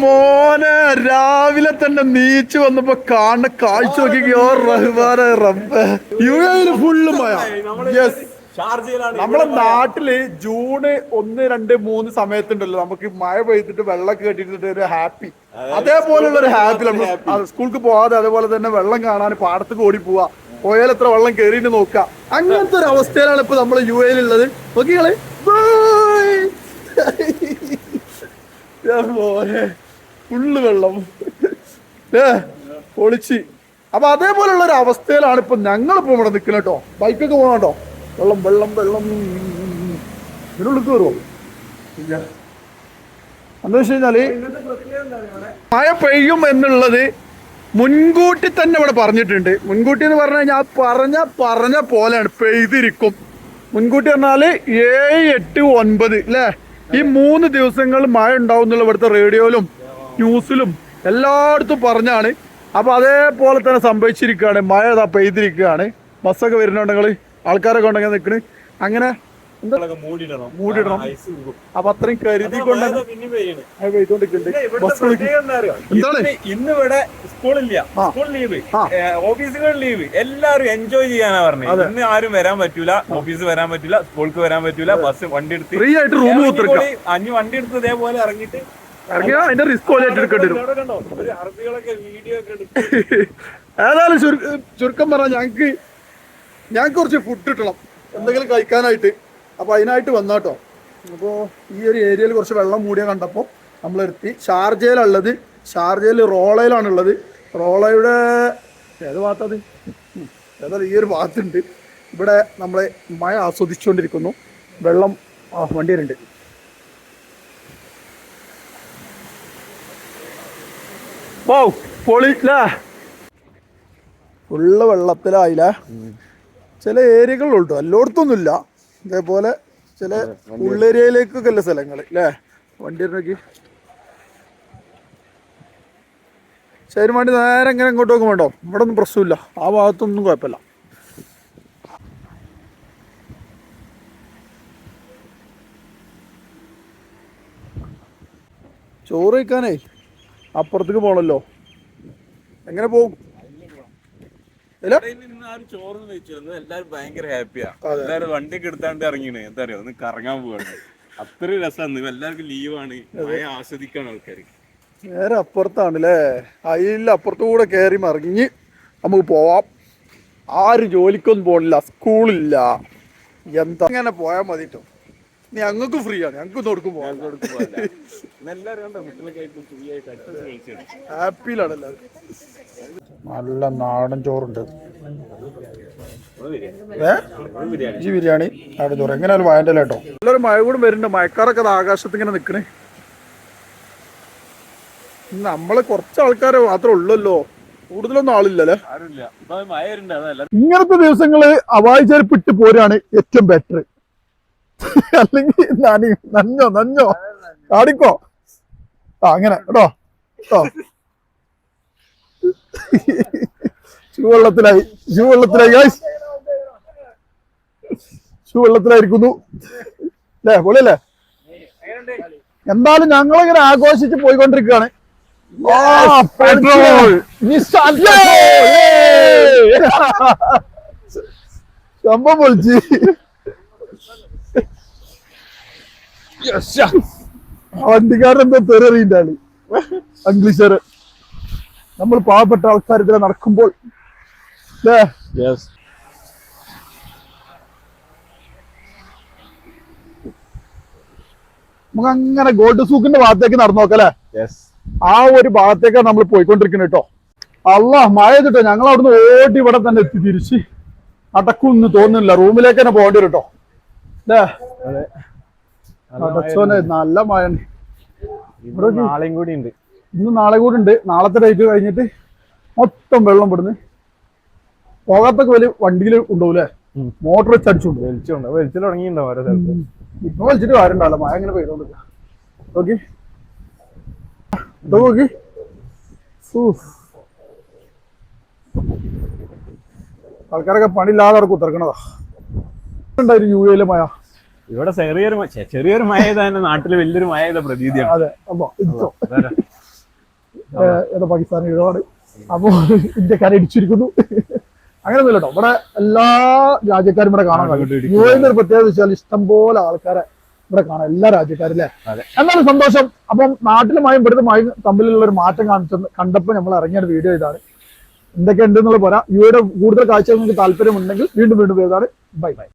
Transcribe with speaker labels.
Speaker 1: മോനെ രാവിലെ തന്നെ നീച്ചു വന്നപ്പോ കാണുന്ന കാഴ്ച നോക്കിക്കോ റഹ്മാനെ റബ്ബേ. യു എയിൽ ഫുള്ള് മഴ. യെസ് നമ്മളെ നാട്ടിൽ ജൂണ് ഒന്ന് രണ്ട് മൂന്ന് സമയത്തുണ്ടല്ലോ നമുക്ക് മഴ പെയ്തിട്ട് വെള്ളം കേട്ടിട്ട് ഒരു ഹാപ്പി. അതേപോലെയുള്ള ഒരു ഹാപ്പി നമ്മൾ സ്കൂൾക്ക് പോവാതെ അതേപോലെ തന്നെ വെള്ളം കാണാൻ പാടത്ത് ഓടി പോവാ. പോയാൽ എത്ര വെള്ളം കയറിയിട്ട് നോക്കുക അങ്ങനത്തെ ഒരു അവസ്ഥയിലാണ് ഇപ്പൊ നമ്മൾ യു എയിലുള്ളത് നോക്കികൾ ഫുള്ള് വെള്ളം. ഏ പൊളിച്ച്. അപ്പൊ അതേപോലുള്ള ഒരു അവസ്ഥയിലാണ് ഇപ്പൊ ഞങ്ങൾ ഇപ്പൊ ഇവിടെ നിൽക്കുന്നത് കേട്ടോ. ബൈക്കൊക്കെ പോകണം കേട്ടോ. വെള്ളം വെള്ളം വെള്ളം. ഇതിനുള്ളിൽ കയറുമോ ഇല്ല. എന്താ വെച്ച് കഴിഞ്ഞാൽ മഴ പെയ്യും എന്നുള്ളത് മുൻകൂട്ടി തന്നെ ഇവിടെ പറഞ്ഞിട്ടുണ്ട്. മുൻകൂട്ടി എന്ന് പറഞ്ഞു കഴിഞ്ഞാൽ പറഞ്ഞ പറഞ്ഞ പോലെയാണ്. പെയ്തിരിക്കും. മുൻകൂട്ടി പറഞ്ഞാൽ ഏഴ് എട്ട് ഒൻപത് അല്ലേ? ഈ മൂന്ന് ദിവസങ്ങൾ മഴ ഉണ്ടാവും എന്നുള്ള ഇവിടുത്തെ റേഡിയോയിലും ന്യൂസിലും എല്ലായിടത്തും പറഞ്ഞാണ്. അപ്പൊ അതേപോലെ തന്നെ സംഭവിച്ചിരിക്കുകയാണ്. മഴ പെയ്തിരിക്കുകയാണ്. ബസ്സൊക്കെ വരുന്നുണ്ടെങ്കിൽ ആൾക്കാരൊക്കെ ഉണ്ടെങ്കിൽ നിൽക്കണ് അങ്ങനെ
Speaker 2: മൂടിയിടണം.
Speaker 1: മൂടിയിടണം. അപ്പൊ അത്രയും കരുതി കൊണ്ട്?
Speaker 2: ഇന്ന് ഇവിടെ സ്കൂളില്ല. School leave. ഓഫീസുകൾ ലീവ്. എല്ലാവരും എൻജോയ് ചെയ്യാനാ പറഞ്ഞത്. ഇന്ന് ആരും വരാൻ പറ്റൂല. ഓഫീസ് വരാൻ പറ്റൂല. സ്കൂൾക്ക് വരാൻ പറ്റൂല. ബസ് വണ്ടി എടുത്ത്
Speaker 1: ഫ്രീ ആയിട്ട് റൂം
Speaker 2: അഞ്ഞു വണ്ടി എടുത്ത് ഇതേപോലെ ഇറങ്ങിട്ട്
Speaker 1: ഇറങ്ങിയാ അതിന്റെ റിസ്ക് ഓലായിട്ട് എടുക്കേണ്ടി വരും. ഏതായാലും ചുരു- ചുരുക്കം പറഞ്ഞാൽ ഞങ്ങക്ക് ഞങ്ങൾക്ക് കുറച്ച് ഫുഡ് കിട്ടണം. എന്തെങ്കിലും കഴിക്കാനായിട്ട്. അപ്പൊ അതിനായിട്ട് വന്നാട്ടോ. അപ്പോ ഈ ഒരു ഏരിയയിൽ കുറച്ച് വെള്ളം മൂടിയ കണ്ടപ്പോൾ നമ്മൾ എടുത്തി ഷാർജയിലുള്ളത് ഷാർജയിൽ റോളയിലാണ് ഉള്ളത് റോളയുടെ ഏത് ഭാഗത്തത്? ഏതായാലും ഈ ഒരു ഭാഗത്തുണ്ട്. ഇവിടെ നമ്മളെ മഴ ആസ്വദിച്ചുകൊണ്ടിരിക്കുന്നു. വെള്ളം വണ്ടിയിലുണ്ട്. ഓ പൊളില്ലേ ഫുള്ള് വെള്ളത്തിലായില്ലേ? ചില ഏരിയകളുണ്ട് എല്ലായിടത്തൊന്നുമില്ല ഇതേപോലെ ചില ഉള്ളേരിയയിലേക്കൊക്കെ ഉള്ള സ്ഥലങ്ങൾ അല്ലേ വണ്ടി നോക്കി. ശരി വണ്ടി നേരെ ഇങ്ങനെ ഇങ്ങോട്ട് നോക്കും വേണ്ടോ ഇവിടെ ഒന്നും പ്രശ്നമില്ല. ആ ഭാഗത്തൊന്നും കുഴപ്പമില്ല. ചോറ് കഴിക്കാനേ അപ്പുറത്തേക്ക് പോകണല്ലോ എങ്ങനെ പോവും
Speaker 2: ചോറൊന്നും വെച്ചിരുന്നു എല്ലാരും ഭയങ്കര ഹാപ്പിയാ. എല്ലാരും വണ്ടിയൊക്കെ എടുത്താണ്ട് ഇറങ്ങിയാണ് എന്താ അറിയോ ഒന്ന് കറങ്ങാൻ പോവാണ്. അത്രയും രസമാണ് എല്ലാവർക്കും ലീവാണ് ആസ്വദിക്കാണ് ആൾക്കാർ
Speaker 1: നേരെ അപ്പുറത്താണ് അല്ലേ അതിൽ അപ്പുറത്തു കൂടെ കയറി മറിഞ്ഞ് നമുക്ക് പോവാം. ആരും ജോലിക്കൊന്നും പോകണില്ല സ്കൂളില്ല. എന്താ? അങ്ങനെ പോയാൽ മതി കേട്ടോ നീ ഞങ്ങൾക്ക് ഫ്രീ ആണ്. ഞങ്ങൾക്ക് കൊടുക്കും പോകാം ഹാപ്പിയിലാണ് എല്ലാവരും നല്ല നാടൻ ചോറുണ്ട്. ഏ? ഈ ബിരിയാണി നാടൻ ചോറ്. എങ്ങനെയാലും വായന്റെ കേട്ടോ നല്ലൊരു മഴ കൂടെ വരുന്നുണ്ട്. മഴക്കാരൊക്കെ അത് ആകാശത്ത് ഇങ്ങനെ നിൽക്കണേ നമ്മൾ കുറച്ച് ആൾക്കാരെ മാത്രം ഉള്ളല്ലോ. കൂടുതലൊന്നും ആളില്ലല്ലേ? ഇങ്ങനത്തെ ദിവസങ്ങൾ അവായിച്ചേരിപ്പിട്ട് പോരാണ് ഏറ്റവും ബെറ്റർ അല്ലെങ്കിൽ നനി നഞ്ഞോ നഞ്ഞോ കാണിക്കോ. ആ അങ്ങനെ. കേട്ടോ കേട്ടോ ചൂവെള്ളത്തിലായി. ചൂവെള്ളത്തിലായി guys. ചൂവെള്ളത്തിലായിരിക്കുന്നു. അല്ലേ പൊളിയല്ലേ? എന്തായാലും ഞങ്ങളിങ്ങനെ ആഘോഷിച്ച് പോയിക്കൊണ്ടിരിക്കുകയാണ്. സംഭവം പൊളിച്ച്. വണ്ടിക്കാരൻ എന്താ തെറിയറിയിട്ടാണ് ഇംഗ്ലീഷറ് നമ്മൾ പാവപ്പെട്ട ആൾക്കാർ ഇതിലെ നടക്കുമ്പോൾ നമുക്ക് അങ്ങനെ ഗോൾഡ് സൂക്കിന്റെ ഭാഗത്തേക്ക് നടന്നു നോക്കല്ലേ ആ ഒരു ഭാഗത്തേക്കാണ് നമ്മൾ പോയിക്കൊണ്ടിരിക്കുന്നത് കേട്ടോ. അല്ല മഴ ചെയ്തിട്ടോ ഞങ്ങൾ അവിടുന്ന് ഓടി ഇവിടെ തന്നെ എത്തി തിരിച്ച്. അടക്കൊന്നും തോന്നുന്നില്ല. റൂമിലേക്ക് തന്നെ പോകേണ്ടി വരും കേട്ടോ. അല്ലേ അടച്ചോനെ നല്ല മഴ ഇവിടെ
Speaker 2: നാളെയും കൂടി ഉണ്ട്.
Speaker 1: ഇന്ന് നാളെ കൂടെ ഉണ്ട്. നാളത്തെ ഡേറ്റ് കഴിഞ്ഞിട്ട് മൊത്തം വെള്ളം പെടുന്നു പോകാത്തൊക്കെ വലിയ വണ്ടിയിൽ ഉണ്ടാവൂലേ. മോട്ടർ വെച്ച് അടിച്ചുണ്ട്
Speaker 2: വലിച്ചുണ്ട് വലിച്ചു തുടങ്ങിയിട്ടുണ്ടോ ഓരോ സ്ഥലത്ത്.
Speaker 1: ഇപ്പൊ വലിച്ചിട്ട് കാര്യണ്ടാവില്ല മഴ അങ്ങനെ പെയ്തോണ്ട് നോക്കി. നോക്കി. ആൾക്കാരൊക്കെ പണിയില്ലാതെ അവർക്ക് ഉത്തർക്കണതാ ഉണ്ടായിരുന്നു യു എയിലെ മഴ?
Speaker 2: ഇവിടെ ചെറിയൊരു ചെറിയൊരു മഴ തന്നെ നാട്ടിൽ വലിയൊരു മഴ ചെയ്ത പ്രതീതിയാണ്.
Speaker 1: അതെ. അപ്പൊ ഏതോ പാകിസ്ഥാൻ ഇടപാട് അപ്പോൾ ഇന്ത്യക്കാരെ ഇടിച്ചിരിക്കുന്നു. അങ്ങനെയൊന്നുമില്ല കേട്ടോ ഇവിടെ എല്ലാ രാജ്യക്കാരും ഇവിടെ കാണാൻ കഴിയും. യു എന്റെ ഒരു പ്രത്യേകത വെച്ചാൽ ഇഷ്ടംപോലെ ആൾക്കാരെ ഇവിടെ കാണാം. എല്ലാ രാജ്യക്കാരും അല്ലേ. എന്നാലും സന്തോഷം? അപ്പം നാട്ടിലുമായും ഇവിടുത്തുമായും തമ്മിലുള്ള ഒരു മാറ്റം കാണിച്ചെന്ന് കണ്ടപ്പോൾ നമ്മൾ ഇറങ്ങിയ ഒരു വീഡിയോ ഇതാണ്. എന്തൊക്കെ ഉണ്ട് എന്നുള്ള പോരാ യുയുടെ കൂടുതൽ കാഴ്ചകൾ നിങ്ങൾക്ക് താല്പര്യമുണ്ടെങ്കിൽ വീണ്ടും വീണ്ടും ഇതാണ് ബൈ ബൈ.